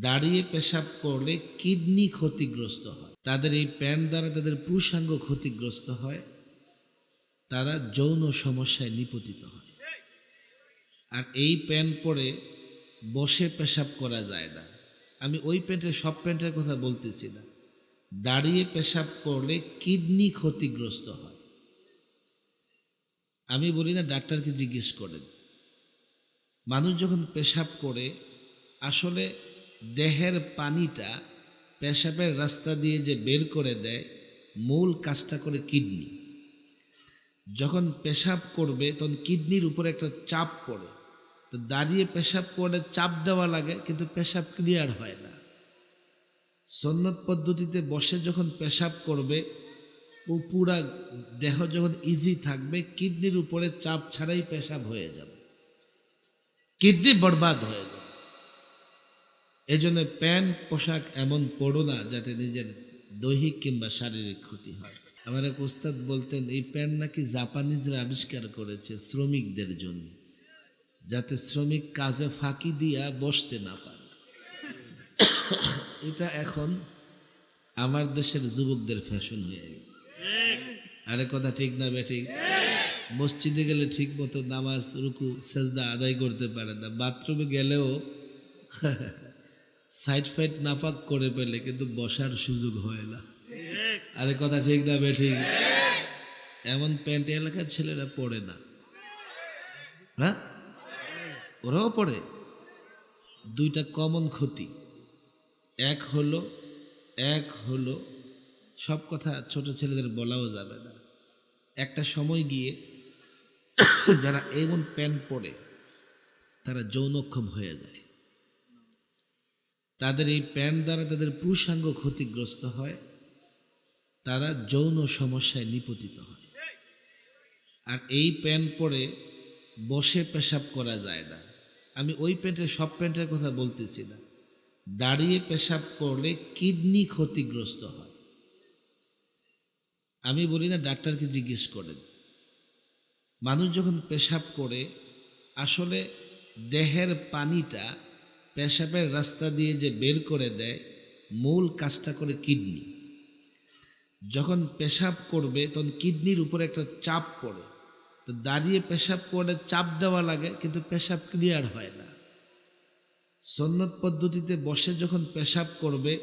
দাঁড়িয়ে পেশাব করলে কিডনি ক্ষতিগ্রস্ত হয়। তাদের এই প্যান্ট দ্বারা তাদের পুরুষাঙ্গ ক্ষতিগ্রস্ত হয়। তারা যৌন সমস্যায় নিপতিত হয়। আর এই প্যান্ট পরে বসে পেশাব করা যায় না। আমি ওই প্যান্টের, সব প্যান্টের কথা বলতেছি না। দাঁড়িয়ে পেশাব করলে কিডনি ক্ষতিগ্রস্ত হয়। আমি বলি না, ডাক্তারকে জিজ্ঞেস করেন। মানুষ যখন পেশাব করে, আসলে দেহের পানিটা পেশাবের রাস্তা দিয়ে যে বের করে দেয়, মূল কাজটা করে কিডনি। যখন পেশাব করবে, তখন কিডনির উপরে একটা চাপ পড়ে। তো দাঁড়িয়ে পেশাব করে চাপ দেওয়া লাগে, কিন্তু পেশাব ক্লিয়ার হয় না। সন্ন্যত পদ্ধতিতে বসে যখন পেশাব করবে ও পুরা দেহ যখন ইজি থাকবে, কিডনির উপরে চাপ ছাড়াই পেশাব হয়ে যাবে। কিডনি বরবাদ হয়ে যাবে। এই জন্য প্যান্ট, পোশাক এমন পড়ো না যাতে নিজের দৈহিক কিংবা শারীরিক ক্ষতি হয়। আমার এক উস্তাদ বলতেন, এই প্যান্ট নাকি জাপানিজরা আবিষ্কার করেছে শ্রমিকদের জন্য, যাতে শ্রমিক কাজে ফাঁকি দিয়া বসতে না পারে। এটা এখন আমার দেশের যুবকদের ফ্যাশন হয়ে গেছে। আরে কথা ঠিক না বেঠিক মসজিদে গেলে ঠিক মতো নামাজ, রুকু, সেজদা আদায় করতে পারে না, বাথরুমে গেলেও সাইড ফাইড নাপাক করে পেলে কিন্তু বসার সুযোগ হয় না। আরে কথা ঠিক না বেঠিক এমন প্যান্ট এলাকার ছেলেরা পড়ে না। হ্যাঁ? ওরাও পড়ে। দুইটা কমন ক্ষতি। এক হলো এক হলো সব কথা ছোট ছেলেদের বলাও যাবে না। একটা সময় গিয়ে যারা এমন প্যান্ট পরে, তারা যৌনক্ষম হয়ে যায়। তাদের এই প্যান্ট দ্বারা তাদের পুরুষাঙ্গ ক্ষতিগ্রস্ত হয়, তারা যৌন সমস্যায় নিপতিত হয়। আর এই প্যান্ট পরে বসে পেশাব করা যায় না। আমি ওই প্যান্টের, সব প্যান্টের কথা বলতেছি না। দাঁড়িয়ে পেশাব করলে কিডনি ক্ষতিগ্রস্ত হয়। আমি বলি না, ডাক্তারকে জিজ্ঞেস করেন। মানুষ যখন পেশাব করে, আসলে দেহের পানিটা পেশাবের রাস্তা দিয়ে যে বের করে দেয়, মূল কাজটা করে কিডনি। যখন পেশাব করবে, তখন কিডনির উপরে একটা চাপ পড়ে। তো দাঁড়িয়ে পেশাব করে চাপ দেওয়া লাগে, কিন্তু পেশাব ক্লিয়ার হয় না। সন্ন্যত পদ্ধতিতে বসে যখন পেশাব করবে,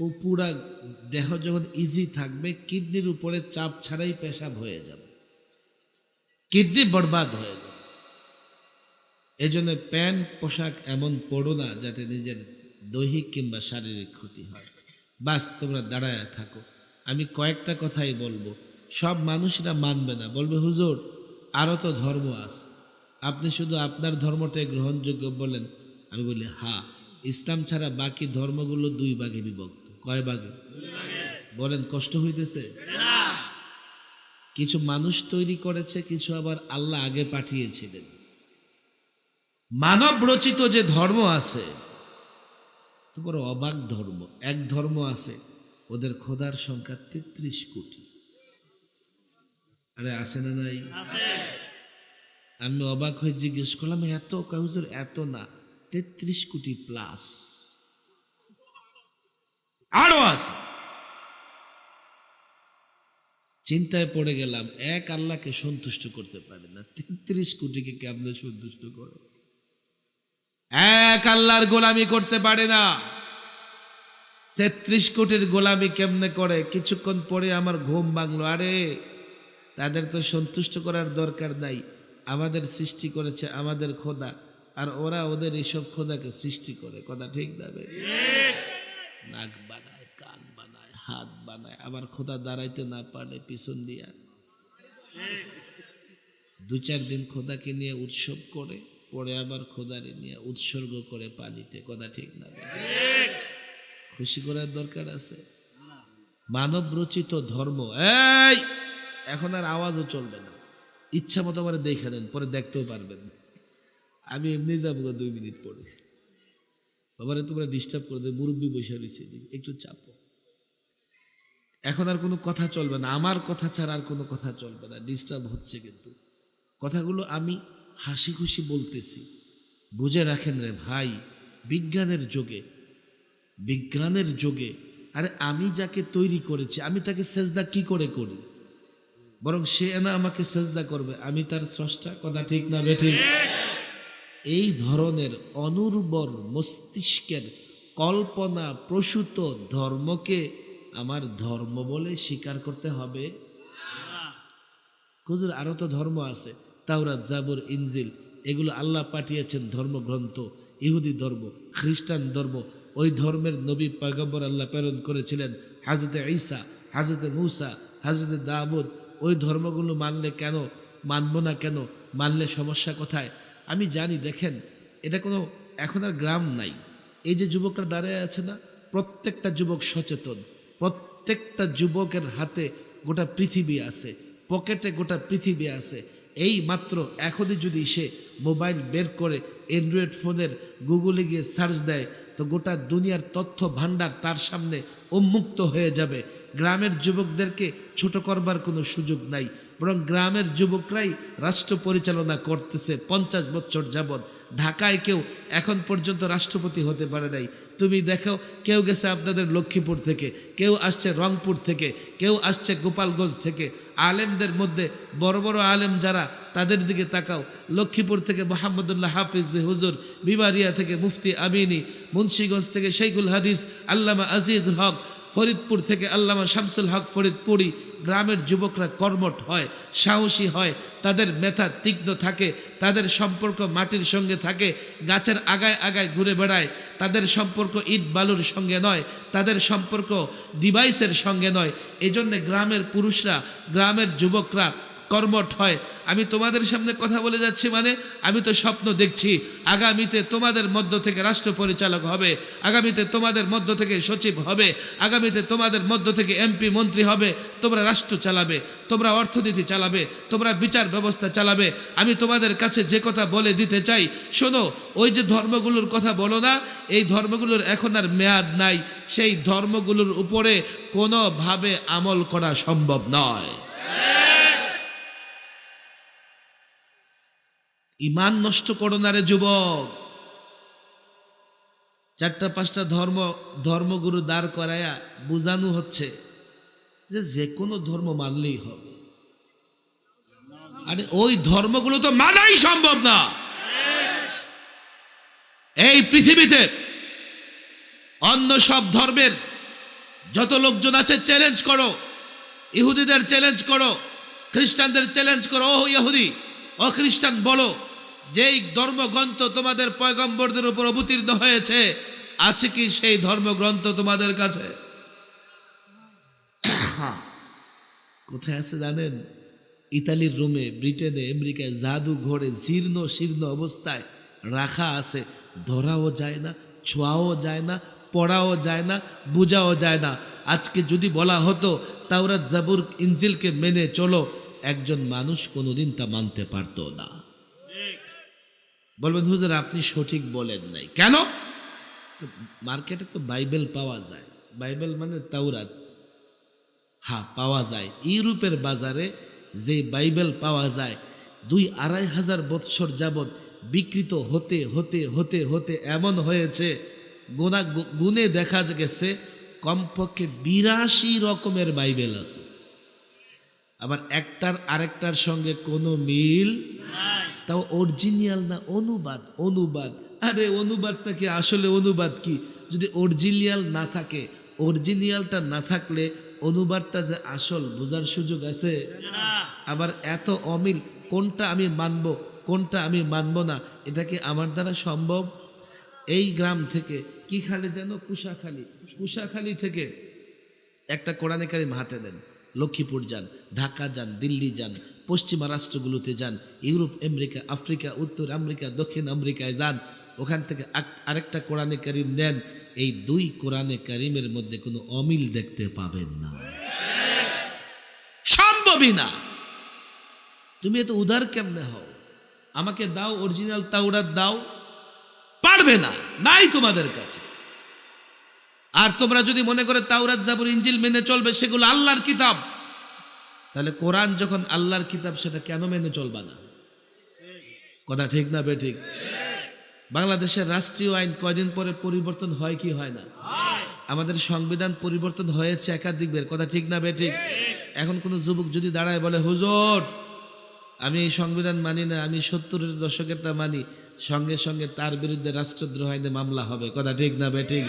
ও পুরা দেহ যখন ইজি থাকবে, কিডনির উপরে চাপ ছাড়াই পেশাব হয়ে যাবে। কিডনি বরবাদ হয়ে যাবে। এই জন্য প্যান্ট, পোশাক এমন পড়ো না যাতে নিজের দৈহিক কিংবা শারীরিক ক্ষতি হয়। বাস, তোমরা দাঁড়ায় থাকো। আমি কয়েকটা কথাই বলব। সব মানুষরা মানবে না। বলবে, হুজুর আরও তো ধর্ম আছে। আপনি শুধু আপনার ধর্মটাই গ্রহণযোগ্য বলেন আমি বলি, হা, ইসলাম ছাড়া বাকি ধর্মগুলো দুই ভাগে বিভক্ত। কয় ভাগে? বলেন, কষ্ট হইতেছে? কিছু মানুষ তৈরি করেছে, কিছু আবার আল্লাহ আগে পাঠিয়েছিলেন। মানব রচিত যে ধর্ম আছে তো বড় অবাক ধর্ম। এক ধর্ম আছে ওদের খোদার সংখ্যা তেত্রিশ কোটি। আরে আছে না নাই? আমি অবাক হয়ে জিজ্ঞেস করলাম এত কাহুজুর এত না তেত্রিশ কোটি প্লাস আরও আছে। চিন্তায় পড়ে গেলাম এক আল্লাহকে সন্তুষ্ট করতে পারে না। তেত্রিশ কোটিকে কেমনে সন্তুষ্ট করে? এক আল্লাহর গোলামি করতে পারে না। তেত্রিশ কোটির গোলামি কেমনে করে? কিছুক্ষণ পরে আমার ঘুম ভাঙলো। আরে, তাদের তো সন্তুষ্ট করার দরকার নাই। আমাদের সৃষ্টি করেছে আমাদের খোদা। আর ওরা ওদের এইসব খোদাকে সৃষ্টি করে। কথা ঠিক যাবে নাক বানায়, কান বানায়, হাত বানায়। আবার খোদা দাঁড়াইতে না পারলে পিছন দিয়া। দু চার দিন খোদাকে নিয়ে উৎসব করে। পরে আবার খোদারে নিয়ে উৎসর্গ করে পানিতে কথা ঠিক না খুশি করার দরকার আছে? মানব রচিত ধর্ম এই! এখন আর আওয়াজও চলবে না। ইচ্ছা মতো আমার দেখে নেন পরে দেখতেও পারবেন আমি এমনি যাব দুই মিনিট পরে। বাবারে তোমরা ডিস্টার্ব করে দেবে মুরব্বী বসে রয়েছে একটু চাপো। এখন আর কোনো কথা চলবে না আমার কথা ছাড়া আর কোনো কথা চলবে না ডিস্টার্ব হচ্ছে কিন্তু। কথাগুলো আমি হাসি খুশি বলতেছি। বুঝে রাখেন রে ভাই বিজ্ঞানের যুগে। বিজ্ঞানের যুগে। আরে আমি যাকে তৈরি করেছি আমি তাকে সেজদা কি করে করি? বরং সে না আমাকে সেজদা করবে আমি তার স্রষ্টা? কথা ঠিক না বেঠিক এই ধরনের অনুর্বর মস্তিষ্কের কল্পনা প্রসূত ধর্মকে আমার ধর্ম বলে স্বীকার করতে হবে। হুজুর আরও তো ধর্ম আছে। তাওরাত, জাবর, ইনজিল, এগুলো আল্লাহ পাঠিয়েছেন ধর্মগ্রন্থ, ইহুদি ধর্ম, খ্রিস্টান ধর্ম। ওই ধর্মের নবী পাগম্বর আল্লাহ প্রেরণ করেছিলেন হাজরতে ঈসা, হাজরতে মুসা, হাজরতে দাবুদ ওই ধর্মগুলো মানলে কেন, মানব না কেন, মানলে সমস্যা কোথায়? আমি জানি, দেখেন, এটা কোনো, এখন আর গ্রাম নাই। এই যে যুবকরা দাঁড়িয়ে আছে না, প্রত্যেকটা যুবক সচেতন, প্রত্যেকটা যুবকের হাতে গোটা পৃথিবী আছে, পকেটে গোটা পৃথিবী আছে। এই মাত্র এখনই যদি সে মোবাইল বের করে অ্যান্ড্রয়েড ফোনের গুগলে গিয়ে সার্চ দেয়, তো গোটা দুনিয়ার তথ্য ভাণ্ডার তার সামনে উন্মুক্ত হয়ে যাবে। গ্রামের যুবকদেরকে ছোট করবার কোনো সুযোগ নাই। বরং গ্রামের যুবকরাই রাষ্ট্র পরিচালনা করতেছে পঞ্চাশ বছর যাবৎ। ঢাকায় কেউ এখন পর্যন্ত রাষ্ট্রপতি হতে পারে নাই। তুমি দেখো কেউ গেছে আপনাদের লক্ষ্মীপুর থেকে, কেউ আসছে রংপুর থেকে, কেউ আসছে গোপালগঞ্জ থেকে। আলেমদের মধ্যে বড় বড় আলেম যারা, তাদের দিকে তাকাও। লক্ষ্মীপুর থেকে মোহাম্মদুল্লাহ হাফিজ হুজুর, বিবারিয়া থেকে মুফতি আমিনী, মুন্সীগঞ্জ থেকে শেখুল হাদিস, আল্লামা আজিজ হক, ফরিদপুর থেকে আল্লামা শামসুল হক ফরিদপুরি গ্রামের যুবকরা কর্মট হয়, সাহসী হয়, তাদের মেথা তীক্ষ্ণ থাকে, তাদের সম্পর্ক মাটির সঙ্গে থাকে, গাছের আগায় আগায় ঘুরে বেড়ায়, তাদের সম্পর্ক ইট বালুর সঙ্গে নয়, তাদের সম্পর্ক ডিভাইসের সঙ্গে নয়। এজন্য জন্যে গ্রামের পুরুষরা, গ্রামের যুবকরা কর্মঠ হয় আমি তোমাদের সামনে কথা বলে যাচ্ছি মানে আমি তো স্বপ্ন দেখছি। আগামীতে তোমাদের মধ্য থেকে রাষ্ট্র পরিচালক হবে। আগামীতে তোমাদের মধ্য থেকে সচিব হবে। আগামীতে তোমাদের মধ্য থেকে এমপি, মন্ত্রী হবে। তোমরা রাষ্ট্র চালাবে, তোমরা অর্থনীতি চালাবে, তোমরা বিচার ব্যবস্থা চালাবে। আমি তোমাদের কাছে যে কথা বলে দিতে চাই, শোনো, ওই যে ধর্মগুলোর কথা বলো না, এই ধর্মগুলোর এখন আর মেয়াদ নাই। সেই ধর্মগুলোর উপরে কোনোভাবে আমল করা সম্ভব নয়। ইমান নষ্ট করো না রে যুবক। চারটা পাঁচটা ধর্ম, ধর্মগুরু দাঁড় করায়া বোঝানো হচ্ছে যে যে কোনো ধর্ম মানলেই হবে। আরে ওই ধর্মগুলো তো মানাই সম্ভব না। এই পৃথিবীতে অন্য সব ধর্মের যত লোকজন আছে চ্যালেঞ্জ করো। ইহুদিদের চ্যালেঞ্জ করো, খ্রিস্টানদের চ্যালেঞ্জ করো। ও ইহুদি ও খ্রিস্টান, বলো। যেই ধর্মগ্রন্থ তোমাদের পয়গম্বরদের উপর অবতীর্ণ হয়েছে, আছে কি সেই ধর্মগ্রন্থ তোমাদের কাছে? কোথায় আছে জানেন? ইতালির রোমে, ব্রিটেনে, আমেরিকায় জাদু ঘরে জীর্ণ শীর্ণ অবস্থায় রাখা আছে। ধরাও যায় না, ছোঁয়াও যায় না, পড়াও যায় না, বোঝাও যায় না। আজকে যদি বলা হতো, তাওরাত জাবুর ইঞ্জিলকে মেনে চলো, একজন মানুষ কোনোদিন তা মানতে পারতো না। বলবেন, হুজুর, আপনি সঠিক বলেন নাই। কেন? মার্কেটে তো বাইবেল পাওয়া যায়। বাইবেল মানে তাওরাত। হ্যাঁ পাওয়া যায়। ইউরোপের বাজারে যে বাইবেল পাওয়া যায়, দুই আড়াই হাজার বৎসর যাবৎ বিকৃত হতে হতে হতে হতে এমন হয়েছে, গোনা গুণে দেখা গেছে, কমপক্ষে বিরাশি রকমের বাইবেল আছে। আবার একটার আরেকটার সঙ্গে কোনো মিল তাও অরিজিনাল না অনুবাদ? অনুবাদ। আরে, অনুবাদটা কি? আসলে অনুবাদ কি? যদি অরিজিনিয়াল না থাকে অরিজিনালটা না থাকলে অনুবাদটা যে আসল, বোঝার সুযোগ আছে? আবার এত অমিল, কোনটা আমি মানব, কোনটা আমি মানব না, এটা কি আমার দ্বারা সম্ভব? এই গ্রাম থেকে কি খালি যেন কুশাখালী? কুশাখালী থেকে একটা কোরআনে কারিম হাতে দেন। লক্ষ্মীপুর যান, ঢাকা যান, দিল্লি যান পশ্চিমা রাষ্ট্রগুলোতে যান, ইউরোপ, আমেরিকা, আফ্রিকা, উত্তর আমেরিকা, দক্ষিণ আমেরিকায় যান, ওখান থেকে আরেকটা কোরআনে কারিম নেন, এই দুই কোরআনে কারিমের মধ্যে কোনো অমিল দেখতে পাবেন না। সম্ভবই না। তুমি এত উদার কেমনে হও? আমাকে দাও অরিজিনাল তাওরাত, দাও। পারবে না, নাই তোমাদের কাছে। আর তোমরা যদি মনে করে তাওরাত জাবুর ইঞ্জিল মেনে চলবে, সেগুলো আল্লাহর কিতাব। তাহলে কোরআন যখন আল্লাহর কিতাব, সেটা কেন মেনে চলবা না? কথা ঠিক না বেঠিক? বাংলাদেশের রাষ্ট্রীয় আইন কয়দিন পরে পরিবর্তন হয় কি হয় না? আমাদের সংবিধান পরিবর্তন হয়েছে একাধিক একাধিকবার কথা ঠিক না বেঠিক? এখন কোনো যুবক যদি দাঁড়ায় বলে, হুজুর, আমি এই সংবিধান মানি না, আমি সত্তরের দশকেরটা মানি। সঙ্গে সঙ্গে তার বিরুদ্ধে রাষ্ট্রদ্রোহ আইনে মামলা হবে, কথা ঠিক না বে ঠিক